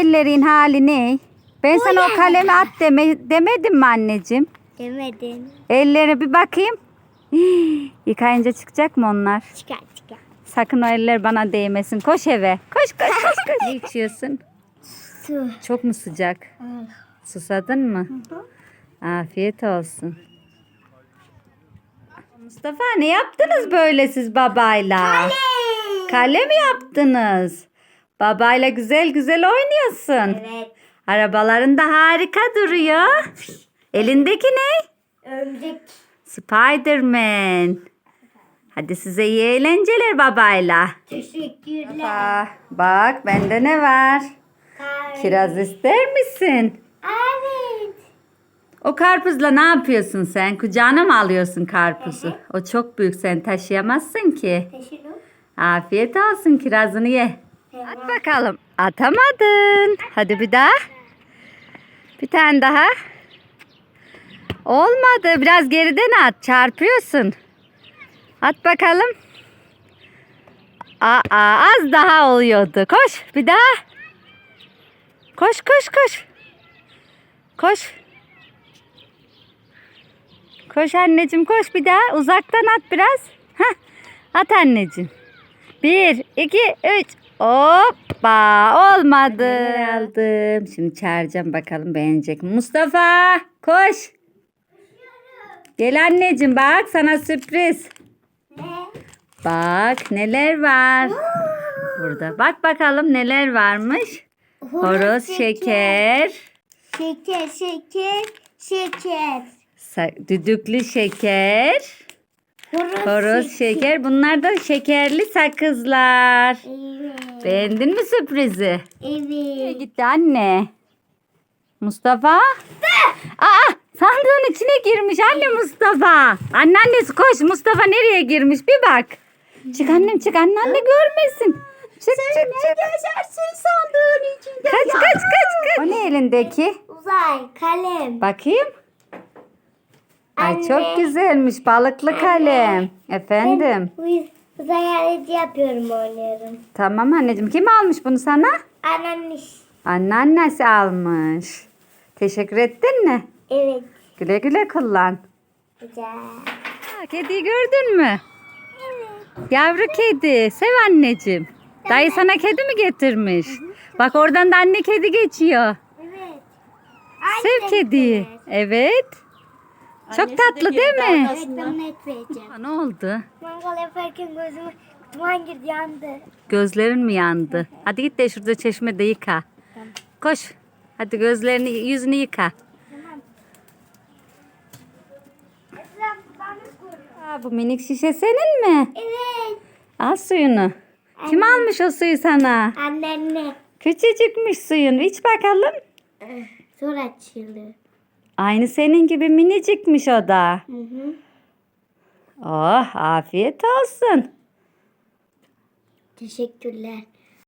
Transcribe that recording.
ellerin hali ne? Ben sana o kalemi at deme, demedim mi anneciğim? Demedin. Ellere bir bakayım. Hii, Yıkayınca çıkacak mı onlar? Çıkar çıkar. Sakın o eller bana değmesin. Koş eve. Koş koş koş koş. Ne içiyorsun? Su. Çok mu sıcak? Susadın mı? Afiyet olsun. Mustafa ne yaptınız böyle siz babayla? Kale mi yaptınız? Babayla güzel güzel oynuyorsun. Evet. Arabaların da harika duruyor. Elindeki ne? Örümcek. Spiderman. Hadi size iyi eğlenceler babayla. Teşekkürler. Aa, bak bende ne var? Kiraz ister misin? Evet. O karpuzla ne yapıyorsun sen? Kucağına mı alıyorsun karpuzu? O çok büyük sen taşıyamazsın ki. Teşekkür Afiyet olsun kirazını ye. At bakalım. Atamadın. Hadi bir daha. Bir tane daha. Olmadı. Biraz geriden at. Çarpıyorsun. At bakalım. Aa, az daha oluyordu. Koş bir daha. Koş koş koş. Koş. Koş anneciğim koş bir daha. Uzaktan at biraz. Hah. At anneciğim. Bir, iki, üç. Hoppa olmadı. Aldım. Şimdi çağıracağım bakalım beğenecek mi? Mustafa koş. Gel anneciğim bak sana sürpriz. Ne? Bak neler var. Burada bak bakalım neler varmış. Horoz şeker. Şeker, şeker, şeker. sa- düdüklü şeker. Horoz, Horoz şeker. Bunlar da şekerli sakızlar. Evet. Beğendin mi sürprizi? Evet. Gitti anne. Mustafa? Aa sandığın içine girmiş anne Mustafa. Anneannesi koş Mustafa nereye girmiş bir bak. Çık annem çık anneanne görmesin. Çık çık çık. Yaşarsın sandığın içinde. Kaç kaç kaç kaç. O ne elindeki? Uzay, kalem. Bakayım. Ay Anne. çok güzelmiş balıklı kalem. Efendim. Ben uzay aleti yapıyorum oynuyorum. Tamam anneciğim kim almış bunu sana? Anneanne. Anneannesi almış. Teşekkür ettin mi? Evet. Güle güle kullan. Güzel. Ha, kediyi gördün mü? Yavru kedi. Sev anneciğim. Dayı sana kedi mi getirmiş? Bak oradan da anne kedi geçiyor. Evet. Sev kediyi. Evet. Çok tatlı değil mi? Evet ben. Aa, Ne oldu? Mangal yaparken gözüme duman girdi yandı. Gözlerin mi yandı? Hadi git de şurada çeşmede yıka. Koş. Hadi gözlerini, yüzünü yıka. Tamam. Esra. Aa, bu minik şişe senin mi? Evet. Al suyunu. Kim almış o suyu sana? Anneanne. Küçücükmüş suyun. İç bakalım. Zor açıldı. Aynı senin gibi minicikmiş o da. Hı hı. Oh afiyet olsun. Teşekkürler.